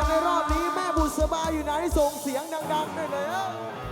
กในรอบนี้แม่บุษบาอยู่ไหนส่งเสียงดังๆหน่อยเลย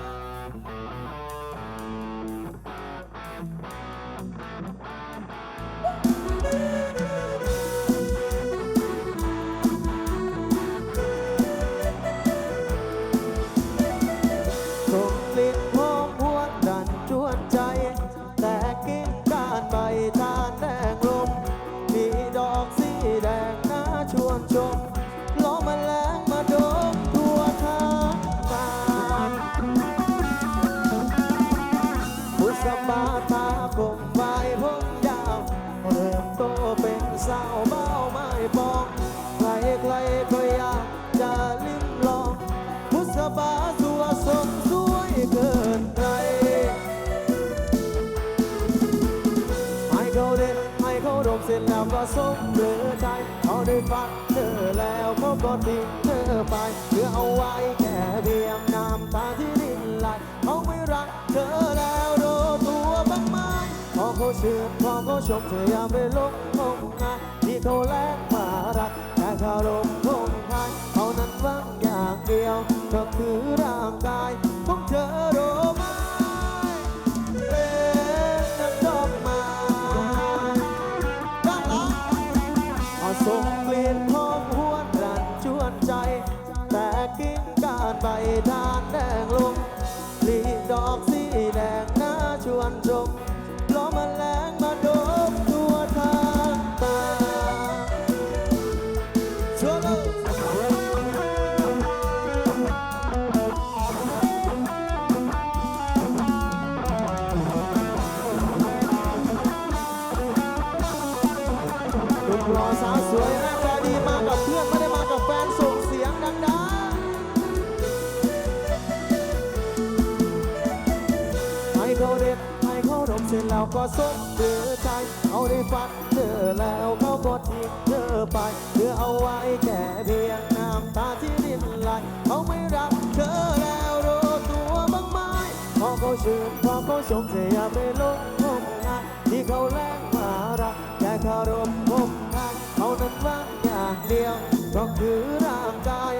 เอาไว้แค่เพียงน้ำตาที่รินไหลเขาไม่รักเธอแล้วโดนตัวบ้างไหมพอเขาชื่นพอเขาชมเธออย่าไปหลงงมงายที่เขาแลกมารักแต่คารมคงคายเขานั้นว่างอย่างเดียวก็คือร่างกาย ก็สมเดือใจเขาได้ฟันเธอแล้วเขาก็ทิ้งเธอไปเพื่อเอาไว้แค่เพียงน้ำตาที่รินไหลเขาไม่รักเธอแล้วรู้ตัวบ้างไหมพอเขาชื่นพอเขาชมเธออย่าไปลงงมงายที่เขาแลกมารักแค่คารมคมคายเขานั้นหวังอย่างเดียวก็คือร่างกาย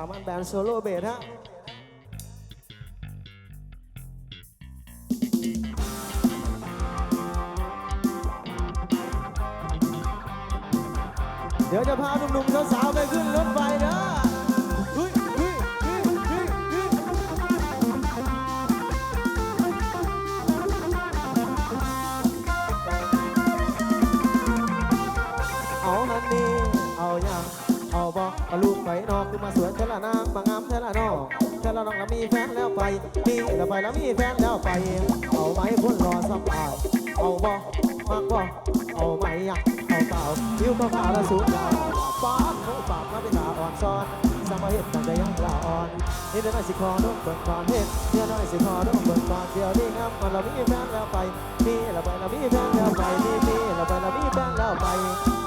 ามันแบนโซโล่เบสฮะเดี๋ยวจะพาหนุ่มๆสาวๆไปขึ้นรถไฟนะ เอาลูกไปนอกคือมาสวยเทละนางบางงามเทละนอกเทละน้องแล้วมีแฟนแล้วไปมีแล้วไปแล้วมีแฟนแล้วไป เอาไหมคนรอสัมภาษเอาบอกมากบอกเอาไหมอะเอาเปล่าผิวก็ขาวและสูงยาวป้าดเขาปากมาเป็นตาอ่อนซ้อนสมาเหตุตั้งใจยังกล้าอ่อนนี่เดี๋ยวน้อยสิคอนุ่มเปิดก่อนเห็นเดี๋ยวน้อยสิคอนุ่มเปิดก่อนเดี๋ยวนี้ครับมันเรามีแฟนแล้วไปมีแล้วไปแล้วมีแฟนแล้วไปมีมีแล้วไปแล้วมีแฟนแล้วไป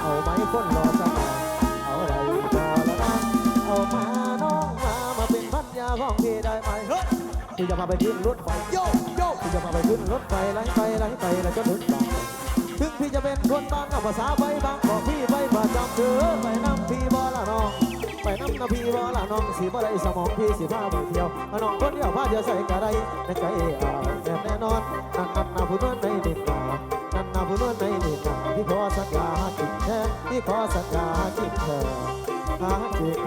เอาไหมคนรอสักหน่อยเอา ของพี่ได้ไหมเฮ้ยพี่จะพาไปขึ้นรถไฟโยกโยกพี่จะพาไปขึ้นรถไฟไล่ไปไล่ไปแล้วจนถึงบางถึงพี่จะเป็นคนบ้านเอาภาษาไปบางบอกพี่ไปประจำเธอไปนำพี่บ่ละน้อง ไปน้ำนาพี่บ่ละน้องสิบ่ได้สมองพี่สิพาไปเที่ยวน้องคนเดียวพาเที่ยวใส่กระไดในใจอ่าวแน่แน่นอนนั่นนั่นนาผู้นวลในดินนานั่นนาผู้นวลในดินนาพี่ขอสัญญาจิตแท้พี่ขอสัญญาจิตแท้หาจิต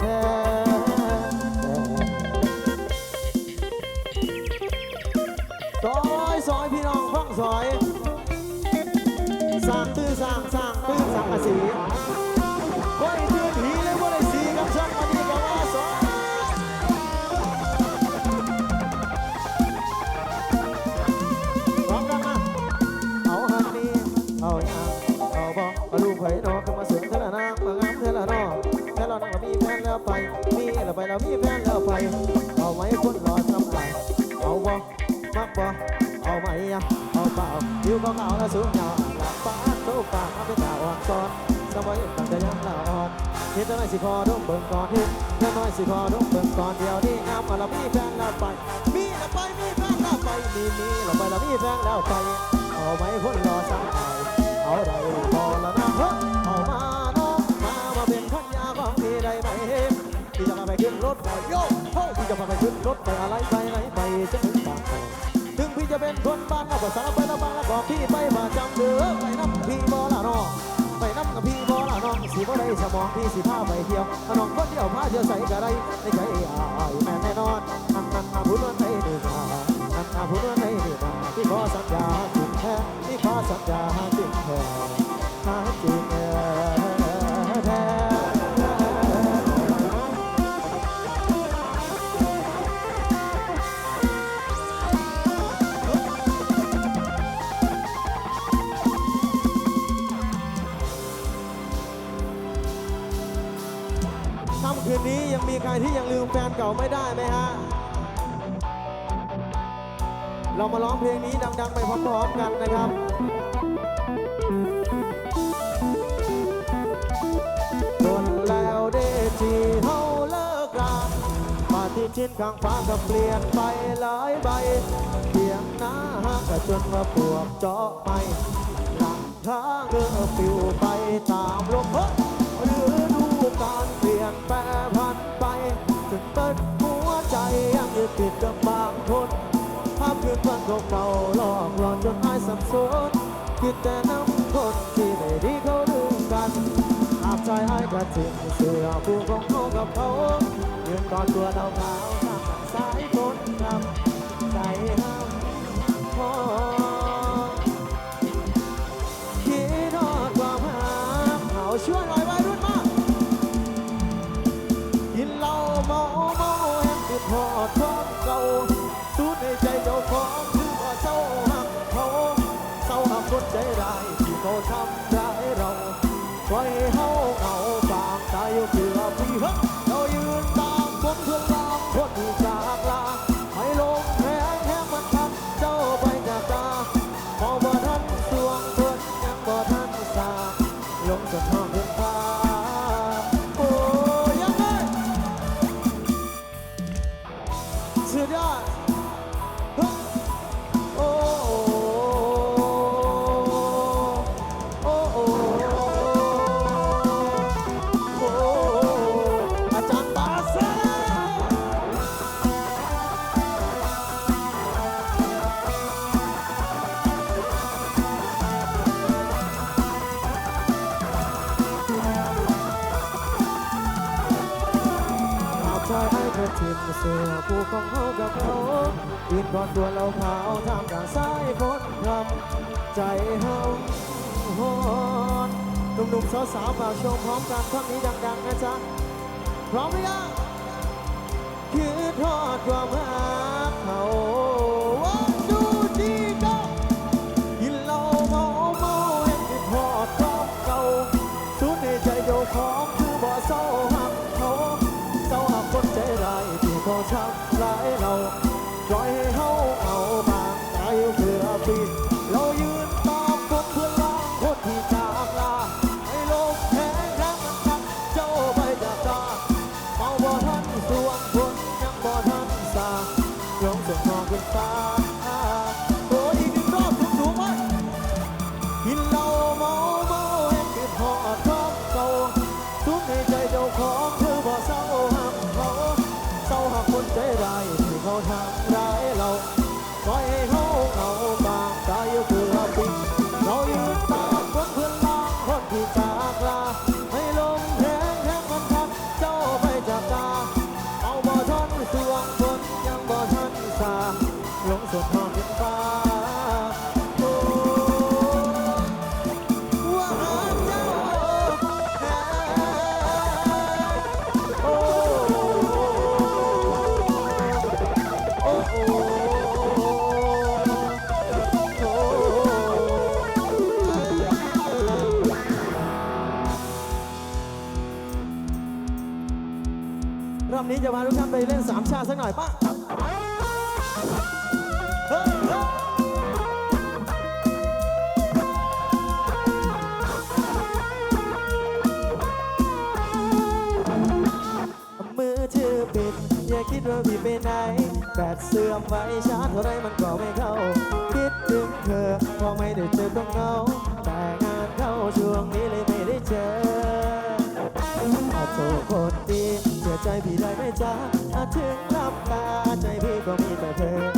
แท้ น้องห้องสอยสร้างตื้อสร้างสร้างตื้อสางอะสีก้อยเตือนผีเลยว่าได้สีกับช่างอันนี้กับว่าสองพร้อมกันมาเอาหางนี่เอาอย่างเอาบอกลูกไผ่นอกก็มาเสือกเธละนางมางามเธอละนอแค่เรานั่งเรมีแฟนแล้วไปมีแล้วไปเรามีแฟนแล้วไปเอาไว้คนรอทำไปเอาบอมักบอ ไหมอะเอาเปล่าผิวขาวและสูงยาวหลับปานโตปากมาเป็นตาอ่อนซ้อนสมัยตั้งแต่ยังเละอ่อนเฮ็ดอะไรสิคอดมเบิ่งก่อนเฮ็ดแค่น้อยสิคอดมเบิ่งก่อนเดียวนี้งามมาแล้วมีแฟนแล้วไป มีแล้วไปมีแฟนแล้วไปมีมีแล้วไปแล้วมีแฟนแล้วไปเอาไหมคนรอสายเอาได้พอแล้วนะเฮ้เอามาน้องมามาเป็นพันยาของพี่ได้ไหมพี่จะมาไปขึ้นรถไฟโย่โฮพี่จะมาไปขึ้นรถไฟอะไรไปไหนไปจะถึงบางแสนถึงพี่ จะเป็นคนบ้านนอกก็สารไปล้วบางแล้วบอกพี่ไปมาจำเด้อไปน้ำพี่บ่ละน้องไปน้ำกับพี่บ่ละน้องสิบ่ได้สมองพี่สิพาไปเที่ยวน้องคนเดียวพาเที่ยวใส่กะไรในใจอายแม่แน่นอนอันนั้นมาพูดว่าไหนดีมาอันนั้นพูดว่าไหนดีมาพี่ขอสัญญาจริงแท้พี่ขอสัญญาจริงแท้หาจริง รที่ยังลืมแฟนเก่าไม่ได้ไหมฮะ เรามาร้องเพลงนี้ดัง ๆ ไปพร้อมๆกันนะครับจนแล้วเดทีเฮาเลิกรามาที่ชิ้นข้างฟ้าก็เปลี่ยนไปหลายใบเพียงหน้าหักจนมาปวกเจาะไม่หลังทางเรือปิวไปตามลมเฮ้ ดูการเปลี่ยนแปรพันไปถึงเปิดหัวใจยังยึดติดกับบางคนภาพคืนวันเก่าๆหลอกหลอนจนหายสับสนคิดแต่น้ำคนที่ไม่ดีเขาดูกันอาบใจให้กระจิงเสื้อผู้ของเขากับเขายืนกอดตัวเราขาวทางสาย ชาสักหน่อยป่ะมือเธอปิด อย่าคิดว่าพี่ไปไหนแบตเสื่อมไว้ชาร์จเท่าไรมันก็ไม่เข้า คิดถึงเธอพอไม่ได้เจอต้องเงาแต่งานเข้าช่วงนี้เลยไม่ได้เจอขอโทษคนดี อใจพี่ได้ไหมจ๊ะถ้าถึงรับตาใจพี่ก็มีแต่เธอ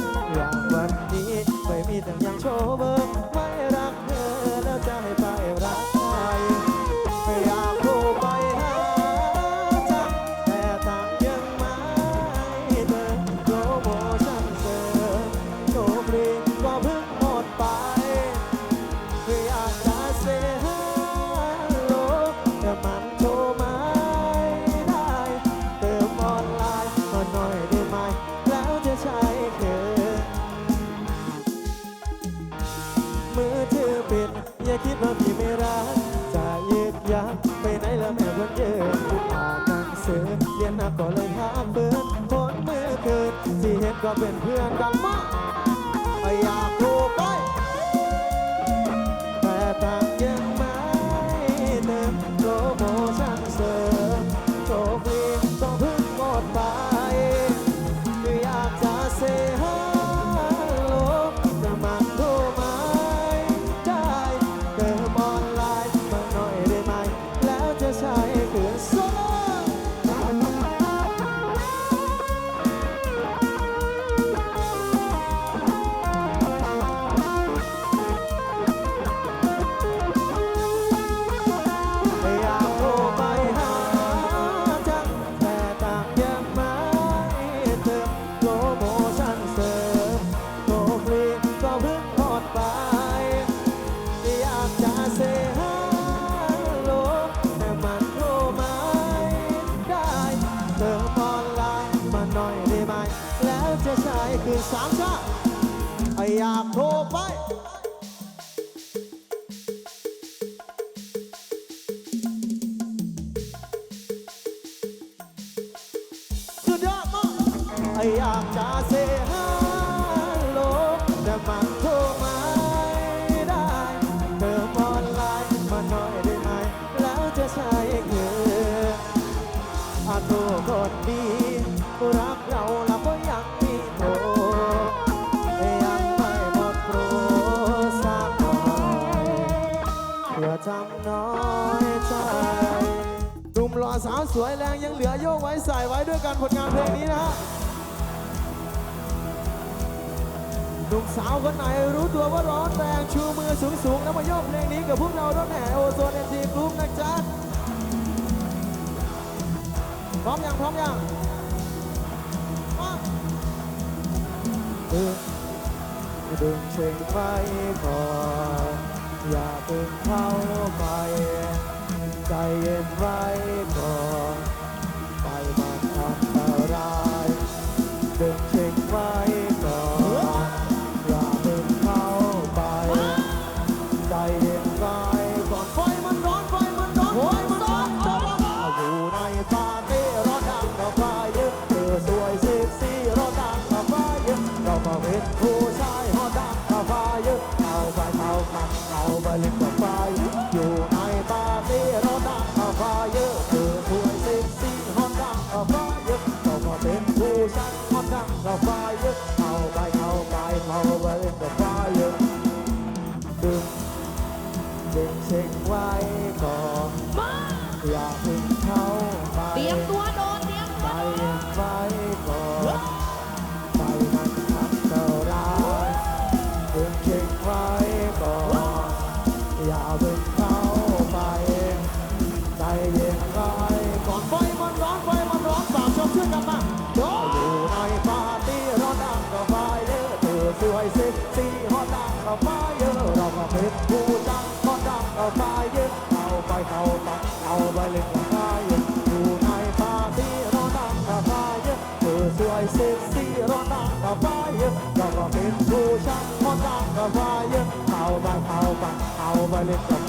ก็เป็นเพื่อนกันมา สวยแรงยังเหลือโยกไว้ใส่ไว้ด้วยกันผลงานเพลงนี้นะฮะหนุ่มสาวคนไหนรู้ตัวว่าร้อนแรงชูมือสูงสูงแล้วมาโยกเพลงนี้กับพวกเราด้านแห่โอโซนเอ็นทีกรุ๊ปนะจ๊ะพร้อมยังพร้อมยังมาดึงดึงเชิงไว้ก่อนอย่าเพิ่งเข้าไปใจเย็นไว้ก่อน 路上我讲个话呀，好吧好吧好办哩。